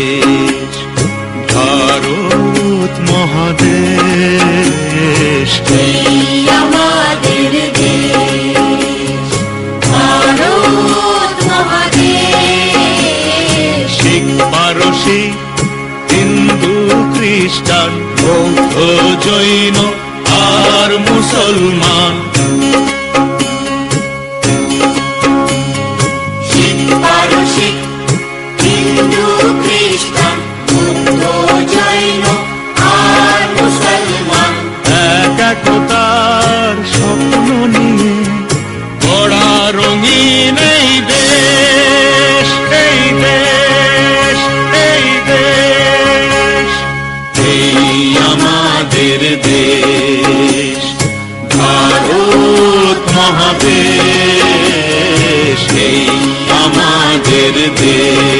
দেশ, ভারত মহাদেশ। আমাদের দেশ ভারত মহাদেশ শিখ পারসী, হিন্দু খ্রিস্টান, বৌদ্ধ জৈন আর মুসলমান। এই দেশ এই দেশ এই দেশ। এই আমাদের দেশ ভারত মহাদেশ। এই আমাদের দেশ।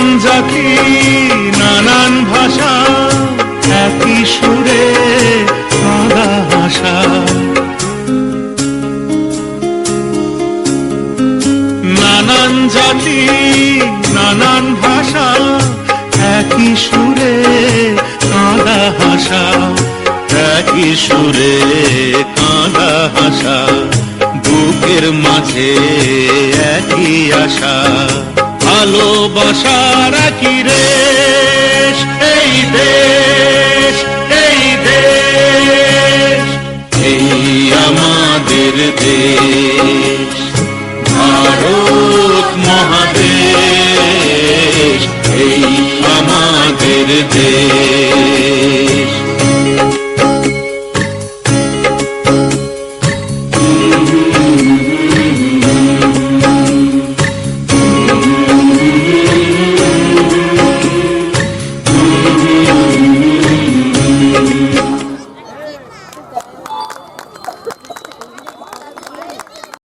নানান জাতি, নানান ভাষা, একই সুরে কাঁদা হাসা নানান জাতি, নানান ভাষা, একই সুরে কাঁদা হাসা। একই সুরে কাঁদা হাসা, বুকের মাঝে একই আশা। ভালোবাসার কি রেশ? এই দেশ এই দেশ। এই আমাদের দেশ।